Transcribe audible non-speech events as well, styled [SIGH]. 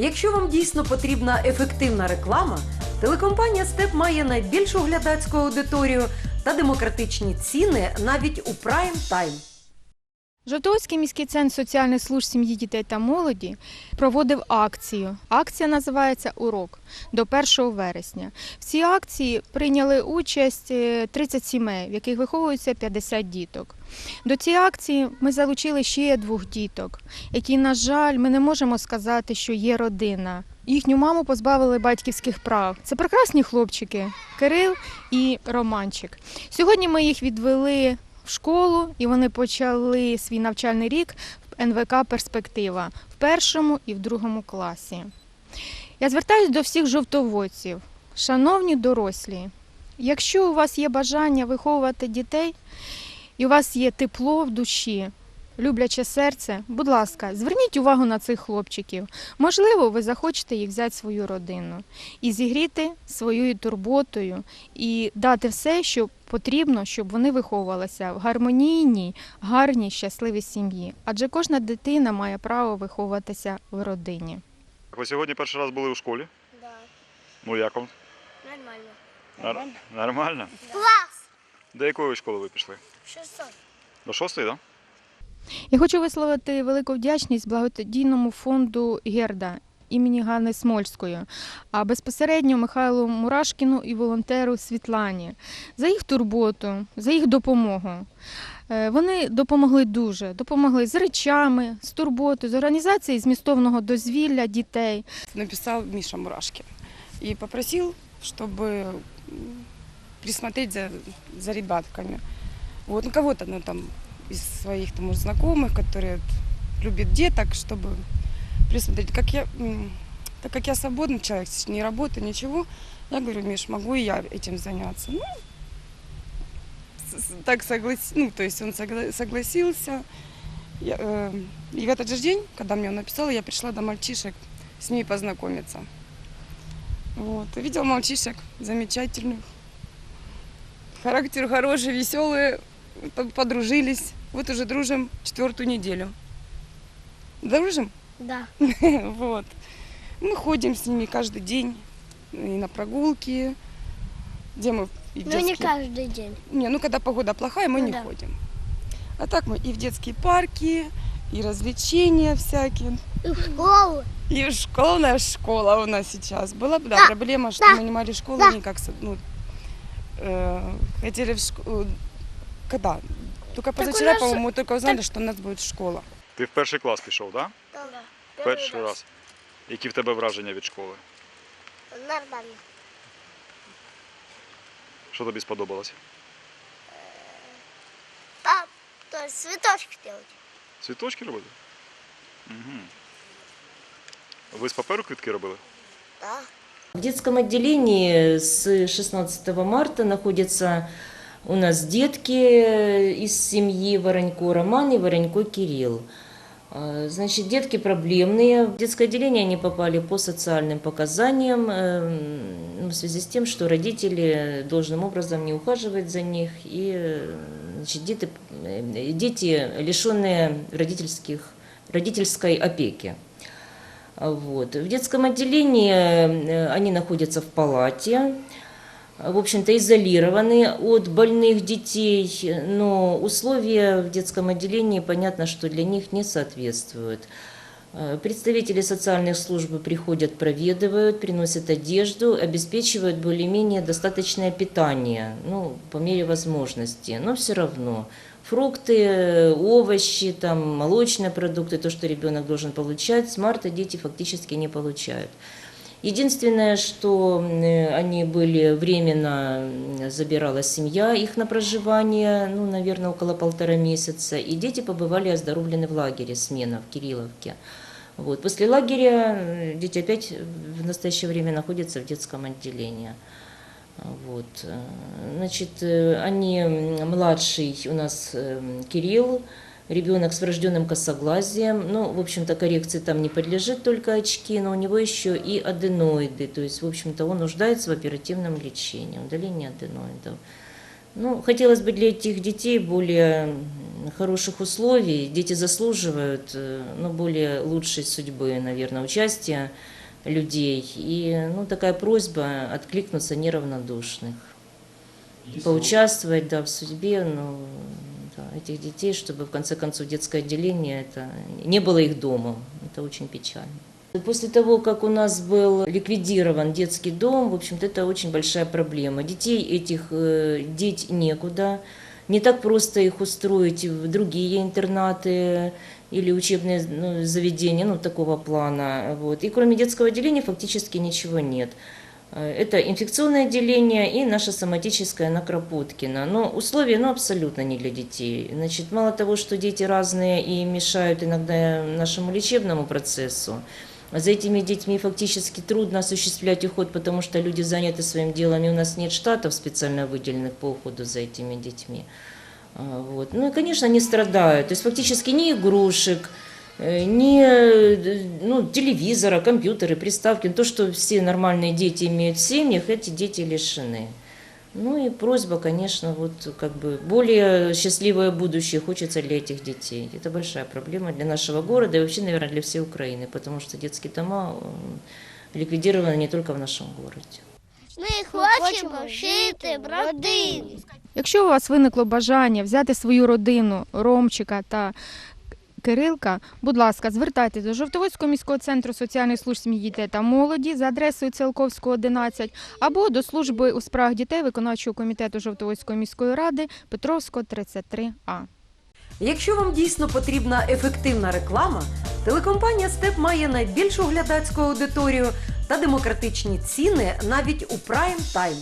Якщо вам дійсно потрібна ефективна реклама, телекомпанія Степ має найбільшу глядацьку аудиторію та демократичні ціни навіть у прайм тайм. Жовтоводський міський центр соціальних служб сім'ї, дітей та молоді проводив акцію. Акція називається Урок до 1 вересня. В цій акції прийняли участь е, 30 сімей, в яких виховується 50 діток. До цієї акції ми залучили ще двох діток, які, на жаль, ми не можемо сказати, що є родина. Їхню маму позбавили батьківських прав. Це прекрасні хлопчики Кирил і Романчик. Сьогодні ми їх відвели в школу, і вони почали свій навчальний рік в НВК Перспектива в першому і в другому класі. Я звертаюся до всіх жовтоводців, шановні дорослі. Якщо у вас є бажання виховувати дітей, і у вас є тепло в душі, любляче серце, будь ласка, зверніть увагу на цих хлопчиків. Можливо, ви захочете їх взяти в свою родину і зігріти своєю турботою, і дати все, що потрібно, щоб вони виховувалися в гармонійній, гарній, щасливій сім'ї. Адже кожна дитина має право виховуватися в родині. Ви сьогодні перший раз були у школі? Да, Ну як вам? нормально. Нар- Нормально? Класс! До якої школи ви пішли? 600. До шостої, так? Я хочу висловити велику вдячність благодійному фонду Герда імені Ганни Смольської, а безпосередньо Михайлу Мурашкіну і волонтеру Світлані за їх турботу, за їх допомогу. Е, Вони допомогли дуже, допомогли з речами, з турботою, з організацією змістовного дозвілля дітей. написал Миша Мурашкин и попросил, чтобы м, присмотреть за, за ребятками. Вот, ну кого-то, ну там, из своих там, может, знакомых, которые любят деток, чтобы присмотреть. Как я, так как я свободный человек, не работаю, ничего, я говорю, Миш, могу и я этим заняться. Ну, так соглас... ну, то есть он согла- согласился. Я, э, и в этот же день, когда мне он написал, я пришла до мальчишек с ними познакомиться. Вот. И видел мальчишек замечательных. Характер хороший, веселые, по- подружились. Вот уже дружим четвертую неделю. Дружим? Да. [LAUGHS] Вот. Мы ходим с ними каждый день и на прогулки, где мы и в Но не детские- каждый день. не, ну когда погода плохая, мы Ну не да. ходим. А так мы и в детские парки, и развлечения всякие. И в школу. И школьная школа у нас сейчас. Была бы да, Да, проблема, что да, мы не могли школу да. никак... Ну, э, хотели в школу... Когда? Только позавчера, нас- по-моему, только узнали, что у нас будет школа. Ти в перший клас пішов, так? Да. Перший раз. Які в тебе враження від школи? Нормально. Що тобі сподобалось? Там, то есть цветочки делать. Цвіточки робити? Угу. Ви з паперу квітки робили? Да. В детском отделении с 16 марта находятся у нас детки из семьи Воронько Роман и Воронько Кирилл. А, Значит, детки проблемные. В детское отделение они попали по социальным показаниям эм, ну, в связи с тем, что родители должным образом не ухаживают за них. И э, значит, дети, э, дети лишенные родительских, родительской опеки. Вот. В детском отделении э, они находятся в палате, в общем-то, изолированы от больных детей, но условия в детском отделении, понятно, что для них не соответствуют. Э, Представители социальных служб приходят, проведывают, приносят одежду, обеспечивают более-менее достаточное питание, ну, по мере возможности, но все равно фрукты, овощи, там, молочные продукты, то, что ребенок должен получать, с марта дети фактически не получают. Единственное, что м, они были временно, м, забирала семья их на проживание, ну, наверное, около полтора месяца, и дети побывали оздоровлены в лагере смена в Кирилловке. Вот. После лагеря э, дети опять в настоящее время находятся в детском отделении. Вот. э, Значит, э, они, младший у нас э, Кирилл, ребенок с врожденным косоглазием. Ну, в общем-то, коррекции там не подлежит только очки, но у него еще и аденоиды. То есть, в общем-то, он нуждается в оперативном лечении, удалении аденоидов. Ну, хотелось бы для этих детей более хороших условий. Дети заслуживают э, ну, более лучшей судьбы, наверное, участия людей. И ну, такая просьба откликнуться неравнодушных. Поучаствовать да, в судьбе ну, да, этих детей, чтобы в конце концов детское отделение это не было их домом. Это очень печально. После того, как у нас был ликвидирован детский дом, в общем-то, это очень большая проблема. Детей этих э, деть некуда. Не так просто их устроить в другие интернаты или учебные ну, заведения ну, такого плана. Вот. И кроме детского отделения фактически ничего нет. Э, Это инфекционное отделение и наша соматическая на Кропоткина. Но условия ну, абсолютно не для детей. Значит, мало того, что дети разные и мешают иногда нашему лечебному процессу, за этими детьми фактически трудно осуществлять уход, потому что люди заняты своим делом, и у нас нет штатов специально выделенных по уходу за этими детьми. А, Вот. Ну и, конечно, они страдают. То есть фактически ни игрушек, э, ни э, ну, телевизора, компьютеры, приставки, то, что все нормальные дети имеют в семьях, эти дети лишены. Ну и просьба, конечно, вот как бы более счастливое будущее хочется для этих детей. Это большая проблема для нашего города и вообще, наверное, для всей Украины, потому что детские дома э, ликвидированы не только в нашем городе. Ми хочемо жити в родині. Якщо у вас виникло бажання взяти свою родину Ромчика та Кирилка, будь ласка, звертайтеся до Жовтоводського міського центру соціальних служб сім'ї дітей та молоді за адресою Циолковського 11 або до служби у справах дітей виконавчого комітету Жовтоводської міської ради Петровського 33А. Якщо вам дійсно потрібна ефективна реклама, телекомпанія Степ має найбільшу глядацьку аудиторію та демократичні ціни навіть у прайм тайм.